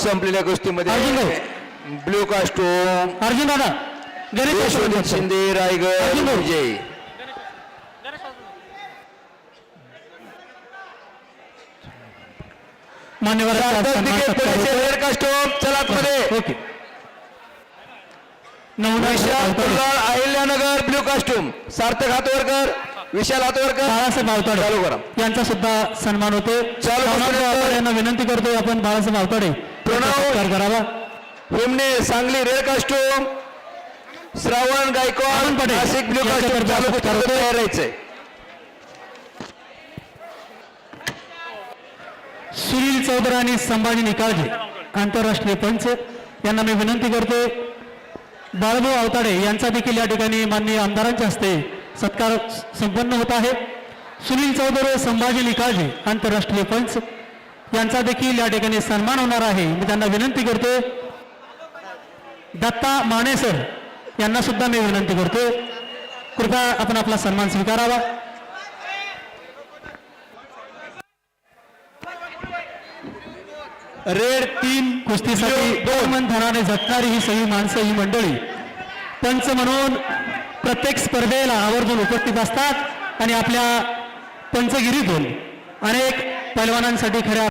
संपलेल्या कुस्तीमध्ये अर्जुन भाऊ. ब्ल्यू कास्टोम अर्जुन दादा गणेश यशवंत. शिंदे रायगड अर्जुन भाऊ. विजय मान्यवर रेड कास्टोम चला okay Vishal Awtade. Ahilyanagar blue costume Sarthak Hatwarkar Vishal Hatwarkar Balasaheb Awtade चालू करा. यांचा सुद्धा सन्मान होतो चालू नवनाथ. आवताडे यांना विनंती करतोय आपण बाळासाहेब आवताडे प्रणव. करावा हिमने Sangli red costume Shravan Gaikwad. Nashik blue costume. तयार राहायचंय सुनील चौधरी आणि संभाजी निकाळजे आंतरराष्ट्रीय पंच यांना मी विनंती करतो बाळभाऊ आवताडे यांचा देखील या ठिकाणी माननीय आमदारांच्या हस्ते सत्कार संपन्न होत आहे सुनील चौधरी संभाजी निकाळजे आंतरराष्ट्रीय पंच यांचा देखील या ठिकाणी सन्मान होणार आहे. मी त्यांना विनंती करतो दत्ता माने सर यांना सुद्धा मी विनंती करतो कृपया आपण आपला सन्मान स्वीकारावा. रेड तीन कुस्तीसाठी दोन. मन धनाने झटणारी ही सगळी माणसं ही मंडळी. पंच म्हणून प्रत्येक स्पर्धेला आवर्जून उपस्थित असतात आणि आपल्या पंचगिरीतून अनेक पैलवानांसाठी खऱ्या